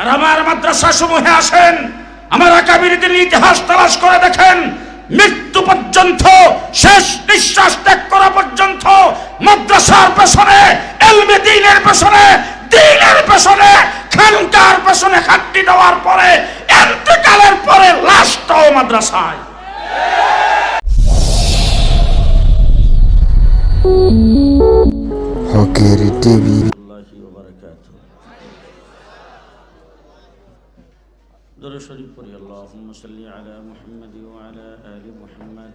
আর আমার মাদ্রাসা সমূহে আসেন, আমার আকাবিরদের ইতিহাস তালাশ করে দেখেন, মৃত্যু পর্যন্ত, শেষ নিঃশ্বাস ত্যাগ করা পর্যন্ত, মাদ্রাসার পেছনে, এলমে দিনের পেছনে দিনের পেছনে, খানকার পেছনে খাট্টি দেওয়ার পরে, এন্তেকালের পরে লাশটাও মাদ্রাসায়। হকের টিভি শরীফ পড়ি اللهم صل على محمد وعلى آل محمد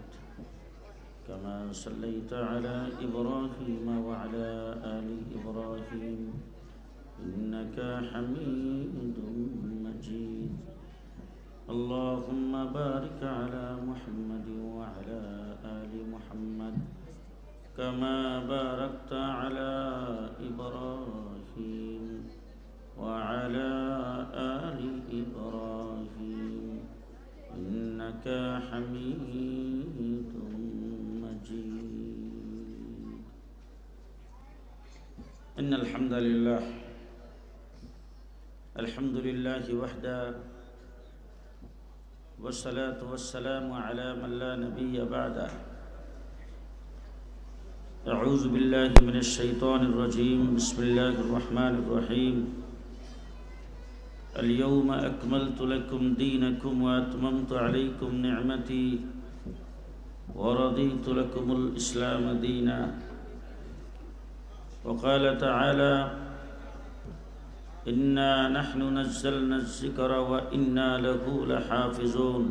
كما صليت على إبراهيم وعلى آل إبراهيم. إنك حميد مجيد. اللهم بارك على محمد لله وحده والصلاة والسلام على من لا نبي بعده. أعوذ بالله من الشيطان الرجيم. بسم الله الرحمن الرحيم. اليوم أكملت لكم دينكم وأتممت عليكم نعمتي ورضيت لكم الإسلام دينا. وقال تعالى إنا نحن نزلنا الذكر وإنا له لحافظون.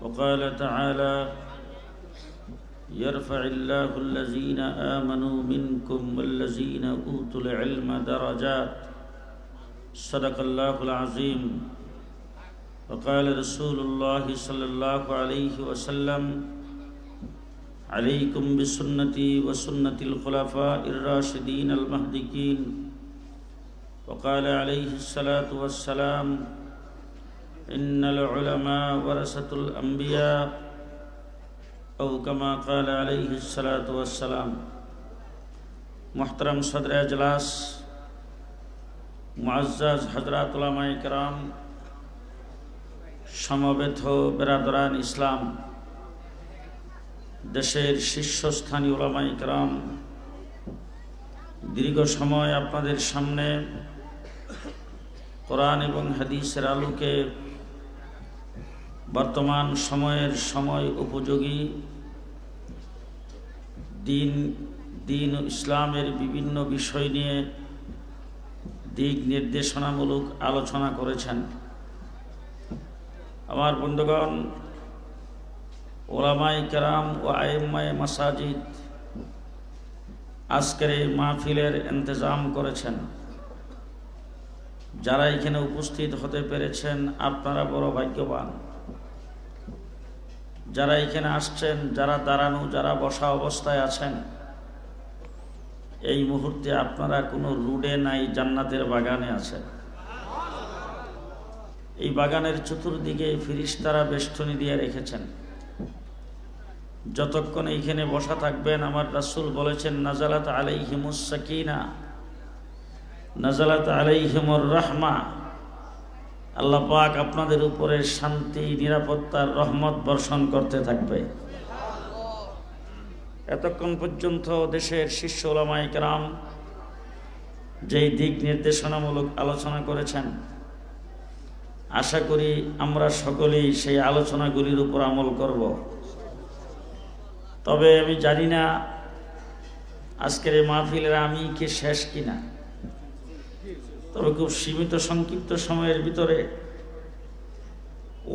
وقال تعالى يرفع الله الذين آمنوا منكم والذين أوتوا العلم درجات. صدق الله العظيم. وقال رسول الله صلى الله عليه وسلم عليكم بسنتي وسنة الخلفاء الراشدين المهديين. وقال عليه الصلاة والسلام إن العلماء ورثة الأنبياء أو كما قال عليه الصلاة والسلام محترم صدر اجلاس মুআজ্জাজ হজরত উলামায়ে কেরাম সমবেত বেরাদরান ইসলাম দেশের শীর্ষস্থানীয় উলামায়ে কেরাম দীর্ঘ সময় আপনাদের সামনে কোরআন এবং হাদিসের আলোকে বর্তমান সময়ের সময় উপযোগী দিন দিন ইসলামের বিভিন্ন বিষয় নিয়ে দিক নির্দেশনামূলক আলোচনা করেছেন। আমার বন্ধুগণ ওলামাই কেরাম ও আয়েম্মায় মাসাজিদ আজকের এই মাহফিলের ইন্তজাম করেছেন। যারা এখানে উপস্থিত হতে পেরেছেন, আপনারা বড় ভাগ্যবান। যারা এখানে আসছেন, যারা দাঁড়ানো, যারা বসা অবস্থায় আছেন, এই মুহূর্তে আপনারা কোনো রুডে নাই, জান্নাতের বাগানে আছেন। এই বাগানের চতুর্দিকে ফিরিস্তারা বেষ্টনী দিয়ে রেখেছেন। যতক্ষণ এইখানে বসা থাকবেন, আমার রাসুল বলেছেন, নাজালাত আলাইহিমুস সাকিনা। নাজালাত আলাইহিমুর রাহমা। আল্লাহ পাক আপনাদের উপরে শান্তি, নিরাপত্তার রহমত বর্ষণ করতে থাকবে। এতক্ষণ পর্যন্ত দেশের শীর্ষ ওলামাই কেরাম যেই দিক নির্দেশনামূলক আলোচনা করেছেন, আশা করি আমরা সকলেই সেই আলোচনাগুলির উপর আমল করব। তবে আমি জানি না আজকের এই মাহফিলের আমি কি শেষ কিনা। তবে খুব সীমিত সংক্ষিপ্ত সময়ের ভিতরে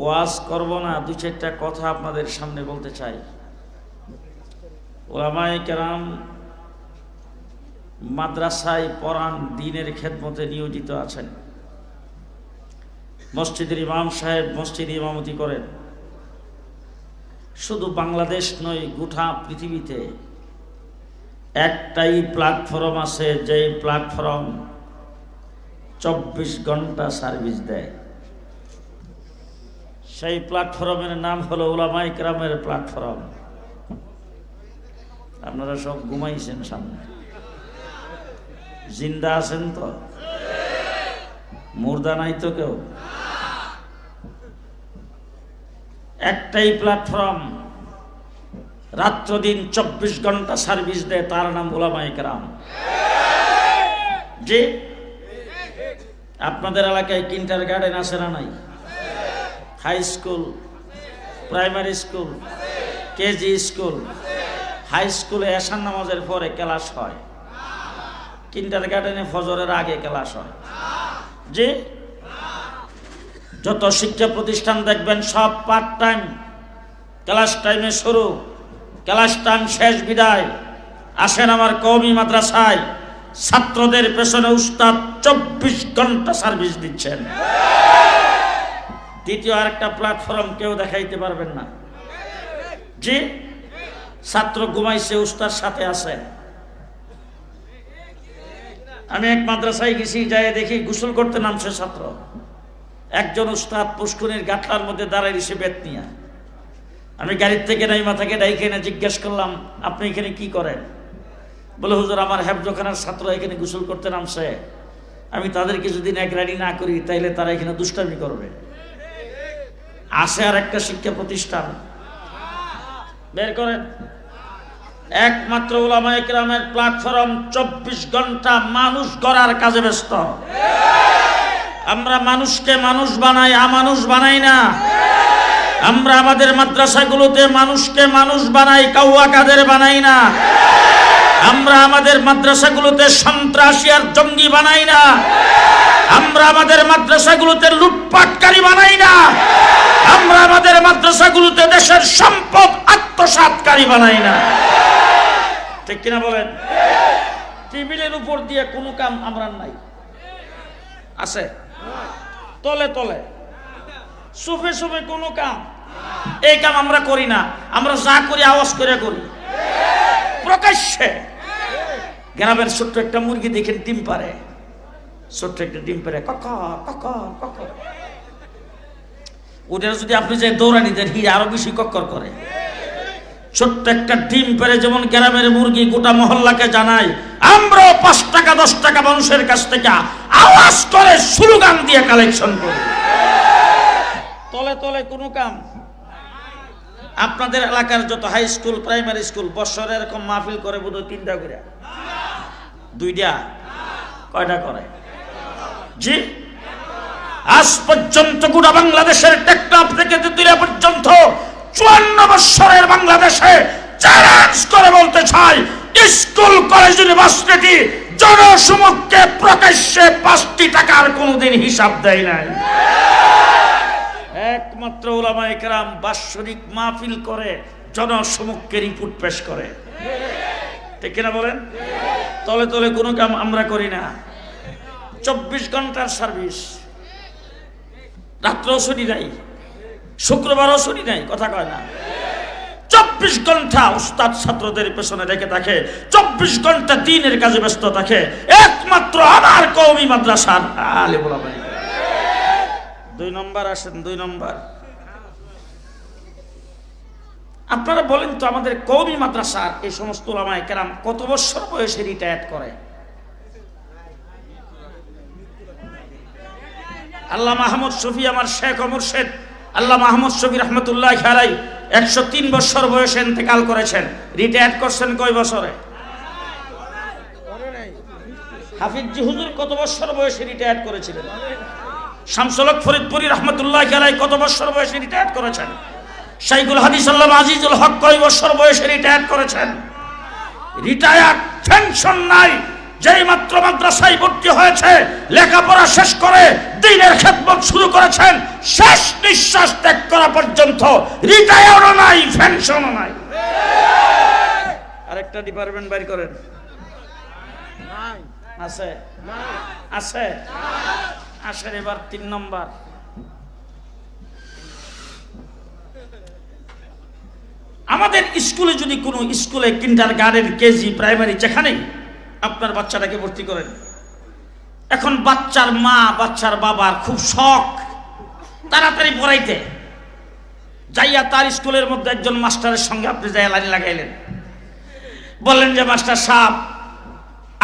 ওয়াজ করব না, দু চারটা কথা আপনাদের সামনে বলতে চাই। ওলামায় কেরাম মাদ্রাসায় পড়ান, দিনের খেদমতে নিয়োজিত আছেন। মসজিদের ইমাম সাহেব মসজিদ ইমামতি করেন। শুধু বাংলাদেশ নয়, গোটা পৃথিবীতে একটাই প্ল্যাটফর্ম আছে, যেই প্ল্যাটফর্ম চব্বিশ ঘণ্টা সার্ভিস দেয়। সেই প্ল্যাটফর্মের নাম হলো ওলামাই গ্রামের প্ল্যাটফর্ম আপনারা সব ঘুমাইছেন সামনে। জিন্দা আছেন তো? মুর্দা নাই তো কেউ? একটাই প্ল্যাটফর্ম রাত্র দিন চব্বিশ ঘণ্টা সার্ভিস দেয়, তার নাম ওলামাই কেরাম। জি? আপনাদের এলাকায় কিন্টার গার্ডেন আছে না নাই? High school, primary school, KG school, high স্কুলে এশান নামাজের পরে ক্লাস হয়। কিন্টার গার্ডেনে ফজরের আগে ক্লাস হয়। জি? যত শিক্ষা প্রতিষ্ঠান দেখবেন, সব পার্ট টাইম ক্লাস টাইমে শুরু। ক্লাস টাইম শেষ বিদায়। আসেন আমার কওমি মাদ্রাসায়। ছাত্রদের পেছনে উস্তাদ চব্বিশ ঘণ্টা সার্ভিস দিচ্ছেন। দ্বিতীয় আরেকটা প্ল্যাটফর্ম কেউ দেখাইতে পারবেন না। জি? ছাত্র ঘুমাইছে উস্তার সাথে আছে। আমি এক মাদ্রাসায় গেছি যাই দেখি গোসল করতে নামছে ছাত্র। একজন উস্তাদ পুষ্কুনির গাটলার মধ্যে দাঁড়াই দিছে বেত নিয়ে। আমি গাড়ির থেকে নাই মাথাকে ডাইকে না জিজ্ঞেস করলাম, আপনি এখানে কি করেন? বলে, হুজুর, আমার হেফজখানার ছাত্র এখানে গোসল করতে নামছে। আমি তাদেরকে যদি রাডি না করি, তাইলে তারা এখানে দুষ্টামি করবে। আছে আর একটা শিক্ষা প্রতিষ্ঠান। বের করেন। একমাত্র ওলামা একরামের প্ল্যাটফর্ম চব্বিশ ঘণ্টা মানুষ করার কাজে ব্যস্ত। আমরা মানুষকে মানুষ বানাই, আমানুষ বানাই না। আমরা আমাদের মাদ্রাসাগুলোতে মানুষকে মানুষ বানাই কাউয়া কাদের বানাই না। আমরা আমাদের মাদ্রাসাগুলোতে সন্ত্রাসী আর জঙ্গি বানাই না। আমরা আমাদের মাদ্রাসাগুলোতে লুটপাটকারী বানাই না। আমরা আমাদের মাদ্রাসাগুলোতে দেশের সম্পদ আত্মসাৎকারী বানাই না। ঠিক কিনা বলেন? টেবিলের উপর দিয়ে কোনো কাম আমরা নাই। আছে? তলে তলে। সুফে সুফে কোনো কাম। এই কাম আমরা করি না। আমরা যা করি আওয়াজ করে করি। প্রকাশ্যে। গ্রামের ছোট্ট একটা মুরগি দেখেন, ডিম পারে। ছোট্ট একটা ডিম পারে, কক কক কক ওটা যদি আপনি যে দৌড়ানি দেন, হিরে আরও বেশি কক্কর করে। ছোট্ট একটা ডিম পেরে যেমন গ্রামের মুরগি গোটা মহল্লাকে জানাই আমরাও পাঁচ টাকা, দশ টাকা মানুষের কাছ থেকে আওয়াজ করে স্লোগান দিয়ে কালেকশন করি। তলে তলে কোনো কাম। আপনাদের এলাকার যত হাই স্কুল, প্রাইমারি স্কুল বছরে এরকম মাহফিল করে বোধ তিনটা করে। দুইটা। কয়টা করে? জি? আজ পর্যন্ত গোটা বাংলাদেশের টেকনাফ থেকে তেতুলিয়া পর্যন্ত চুয়ান্ন বৎসরের বাংলাদেশে চ্যালেঞ্জ করে বলতে চাই, স্কুল কলেজ ইউনিভার্সিটি জনসমক্ষে প্রকাশ্যে পাঁচটি টাকার কোনোদিন হিসাব দেয় নাই। একমাত্র ওলামা একরাম বাৎসরিক মাহফিল করে জনসমক্ষে রিপোর্ট পেশ করে। ঠিক কিনা বলেন? তলে তলে কোনো কাম আমরা করি না। চব্বিশ ঘণ্টার সার্ভিস। রাত্রেও শুনি নাই, শুক্রবারও শুনি নাই, কথা কয় না। চব্বিশ ঘণ্টা উস্তাদ ছাত্রদের পেছনে রেখে থাকে, চব্বিশ ঘণ্টা দিনের কাজে ব্যস্ত থাকে, একমাত্র আমার কৌমি মাদ্রাসার আলে বলা দুই নম্বর আসেন, দুই নম্বর। আপনারা বলেন তো আমাদের কৌমি মাদ্রাসার এই সমস্ত ওলামায় কেরাম কত বছর বয়সে রিটায়ার করে? আল্লাহ মাহমুদ শফি আমার শেখ অমর শেখ আল্লাহ মাহমুদ শফি রহমতুল্লাহ খেলাই একশো তিন বছর বয়সে ইন্তেকাল করেছেন। রিটায়ার করছেন কয় বছরে? হাফিজ জি হুজুর কত বছর বয়সে রিটায়ার করেছিলেন? শামসলক ফরিদপুরি রহমতুল্লাহ খেলাই কত বছর বয়সে রিটায়ার করেছেন? শাইকুল হাদিস আল্লাহ আজিজুল হক কয় বছর বয়সে রিটায়ার করেছেন। রিটায়ার পেনশন নাই যেই মাত্র মাদ্রাসায় ভর্তি হয়েছে লেখাপড়া শেষ করে দিনের খেদমত শুরু করেছেন শেষ নিঃশ্বাস ত্যাগ করা পর্যন্ত রিটায়ারও নাই পেনশনও নাই। আরেকটা ডিপার্টমেন্ট বাইর করেন। আছে? আছে? আসেন এবার তিন নম্বর। আমাদের স্কুলে যদি কোনো স্কুলে কিন্টার গার্ডেন কেজি প্রাইমারি যেখানেই আপনার বাচ্চাটাকে ভর্তি করেন। এখন বাচ্চার মা, বাচ্চার বাবার খুব শখ তাড়াতাড়ি পড়াইতে। যাইয়া তার স্কুলের মধ্যে একজন মাস্টারের সঙ্গে আপনি যাই লাইন লাগাইলেন। বললেন যে, মাস্টার সাহেব,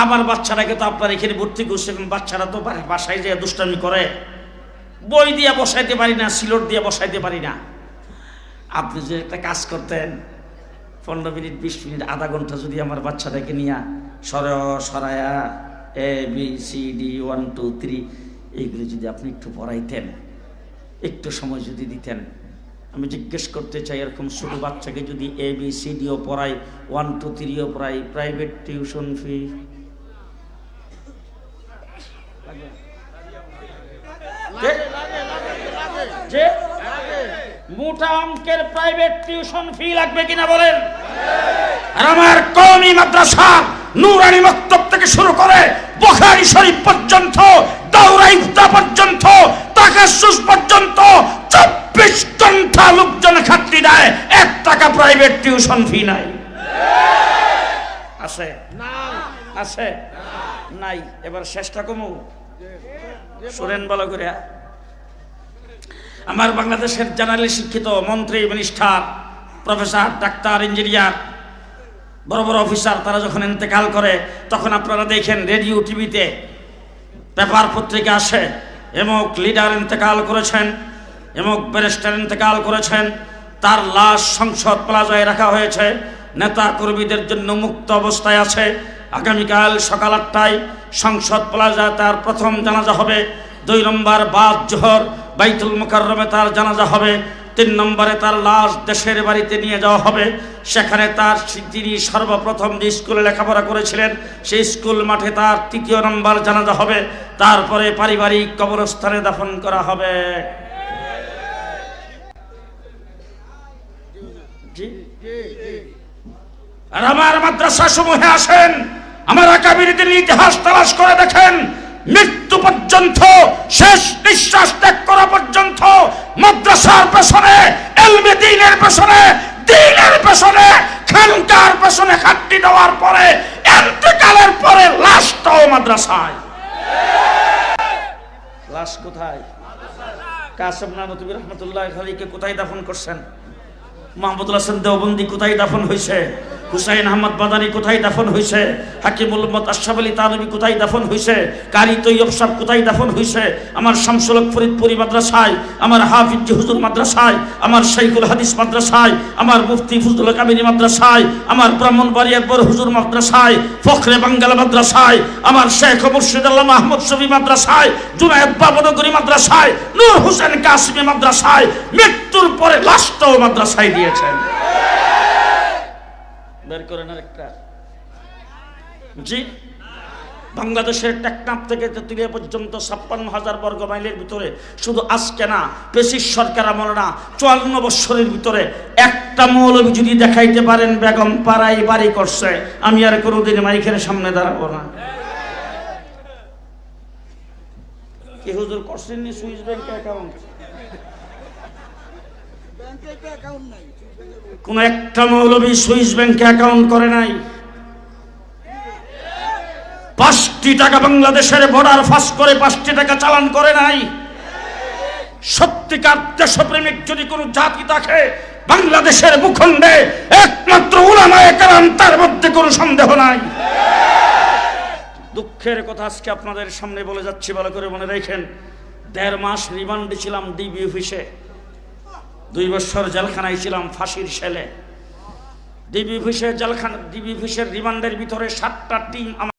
আমার বাচ্চাটাকে তো আপনার এখানে ভর্তি করছেন বাচ্চারা তো বাসায় যেয়ে দুষ্টামি করে। বই দিয়ে বসাইতে পারি না, সিলট দিয়ে বসাইতে পারি না। আপনি যে একটা কাজ করতেন পনেরো মিনিট বিশ মিনিট আধা ঘণ্টা যদি আমার বাচ্চাটাকে নিয়ে সর সরায়া A B C D one two three এইগুলো যদি আপনি একটু পড়াইতেন একটু সময় যদি দিতেন আমি জিজ্ঞেস করতে চাই এরকম ছোটো বাচ্চাকে যদি এ বি সি ডিও পড়াই ওয়ান টু থ্রিও পড়াই প্রাইভেট টিউশন ফি যে মোটা অঙ্কের প্রাইভেট টিউশন ফি লাগবে কিনা বলেন? আর আমার কওমি মাদ্রাসা নুরানি মক্তব থেকে শুরু করে বুখারী শরীফ পর্যন্ত দাউরা ইফতা পর্যন্ত তাকাসুস পর্যন্ত চব্বিশ ঘণ্টা লোকজন খাটতি দেয়। এক টাকা প্রাইভেট টিউশন ফি নাই। আছে? আছে? নাই। এবার শেষটা কমু। শুনেন ভালো করে। আমার বাংলাদেশের জেনারেলি শিক্ষিত মন্ত্রী, মিনিস্টার, প্রফেসর, ডাক্তার, ইঞ্জিনিয়ার, বড় বড় অফিসার, তারা যখন ইন্তেকাল করে, তখন আপনারা দেখেন রেডিও, টিভিতে পেপার পত্রিকা আসে, এমক লিডার ইন্তেকাল করেছেন, এমক ব্যারিস্টার ইন্তেকাল করেছেন, তার লাশ সংসদ প্লাজায় রাখা হয়েছে, নেতা কর্মীদের জন্য মুক্ত অবস্থায় আছে, আগামীকাল সকাল আটটায় সংসদ প্লাজা তার প্রথম জানাজা হবে দুই নম্বর বাদ জোহর, বাইতুল মুকাররমে তার জানাজা হবে। তিন নম্বরে তার লাশ দেশের বাড়িতে নিয়ে যাওয়া হবে। সেখানে তার তিনি সর্বপ্রথম যে স্কুলে লেখাপড়া করেছিলেন, সেই স্কুল মাঠে তার তৃতীয় নম্বর জানাজা হবে। তারপরে পারিবারিক কবরস্থানে দাফন করা হবে। আর আমার মাদ্রাসা সমূহে আসেন, আমার আকাবিরীদের ইতিহাস তালাশ করে দেখেন। মৃত্যু পর্যন্ত, শেষ নিঃশ্বাস ত্যাগ করা পর্যন্ত, মাদ্রাসার পেছনে, এলমে দিনের পেছনে দিনের পেছনে, খানকার পেছনে খাট্টি দেওয়ার পরে, এন্তেকালের পরে লাশটাও মাদ্রাসায়। লাশ কোথায়? কাসম নানতুবি রহমতুল্লাহ খালিকে কোথায় দাফন করছেন? মাহমুদুল হাসান দেওবন্দি কোথায় দাফন হয়েছে হুসাইন আহমদ বাদানি কোথায় দাফন হয়েছে হাকিমুল উম্মদ আশরাফ আলী তানবী কোথায় দাফন হয়েছে কারি তৈয়ব সাহ কোথায় দাফন হয়েছে আমার শামসুলক ফরিদপুরি মাদ্রাসায়, আমার হাফিজ হুজুর মাদ্রাসায়, আমার শাইখুল হাদিস মাদ্রাসায়, আমার মুফতি ফজলুল কামিনী মাদ্রাসায়, আমার ব্রাহ্মণবাড়ি আকবর হুজুর মাদ্রাসায়, ফখরে বাঙ্গালা মাদ্রাসায়, আমার শেখ মুর্শিদ আল্লাহ মাহমুদ শফি মাদ্রাসায়, জুনায়দ বাবনগরী মাদ্রাসায়, নূর হোসেন কাসিমি মাদ্রাসায়, মৃত্যুর পরে লাশটাও মাদ্রাসায় দিয়েছেন। বের করেন আরেকটা জি? বাংলাদেশের টেকনাফ থেকে তেতুলিয়া পর্যন্ত ছাপ্পান্ন হাজার বর্গ মাইলের ভিতরে শুধু আজকে না পেশির সরকার আমল না, চুয়ান্ন বৎসরের ভিতরে একটা মৌলবী যদি দেখাইতে পারেন, বেগম পাড়াই বাড়ি করছে, আমি আর কোনোদিন মাইকের সামনে দাঁড়াবো না। কি হুজুর করছেন নি সুইস ব্যাংক অ্যাকাউন্ট? কোন একটা মৌলবী সুইস ব্যাংকে অ্যাকাউন্ট করে নাই। পাঁচটি টাকা বাংলাদেশের বর্ডার ফাঁস করে পাঁচটি টাকা চালান করে নাই। সত্যিকার দেশপ্রেমিক যদি কোনো জাতি থাকে বাংলাদেশের ভূখণ্ডে একমাত্র উলামায়ে কালাম তার মধ্যে কোনো সন্দেহ নাই। দুঃখের কথা আজকে আপনাদের সামনে বলে যাচ্ছি, ভালো করে মনে রেখেন। দেড় মাস রিমান্ডে ছিলাম ডিবি অফিসে দুই বছর জেলখানায় ছিলাম ফাঁসির সেলে ডিবি ফিসের জেলখানা ডিবি ফিসের রিমান্ডের ভিতরে সাতটা টিম আমার